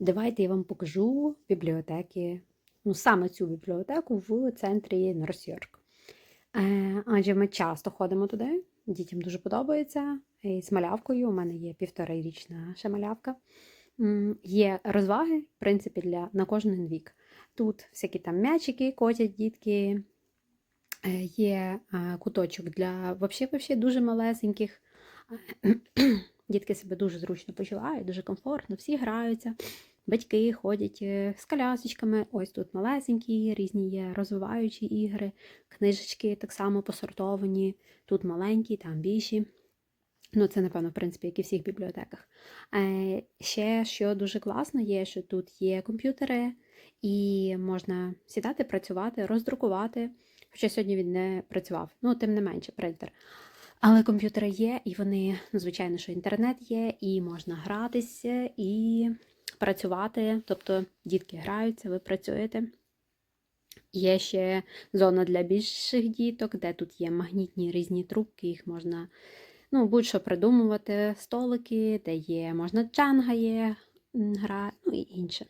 Давайте я вам покажу бібліотеки, ну саме цю бібліотеку в центрі Норсьорк. Е, адже ми часто ходимо туди, дітям дуже подобається. І з малявкою у мене є півторарічна ще малявка. Є розваги, в принципі, для, на кожен вік. Тут всякі там м'ячики котять дітки, е, є е, куточок для вообще дуже малесеньких. Дітки себе дуже зручно почувають, дуже комфортно, всі граються. Батьки ходять е, з колясочками. Ось тут малесенькі, різні є розвиваючі ігри, книжечки так само посортовані. Тут маленькі, там більші. Ну, це, напевно, в принципі, як і в всіх бібліотеках. Е, ще, що дуже класно, є, що тут є комп'ютери, і можна сідати, працювати, роздрукувати. Хоча сьогодні він не працював, ну, тим не менше, принтер. Але комп'ютери є, і вони, ну, звичайно, що інтернет є, і можна гратися, і працювати. Тобто дітки граються, ви працюєте. Є ще зона для більших діток, де тут є магнітні різні трубки, їх можна ну, будь-що придумувати, столики, де є, можна джанга є гра, ну і інше.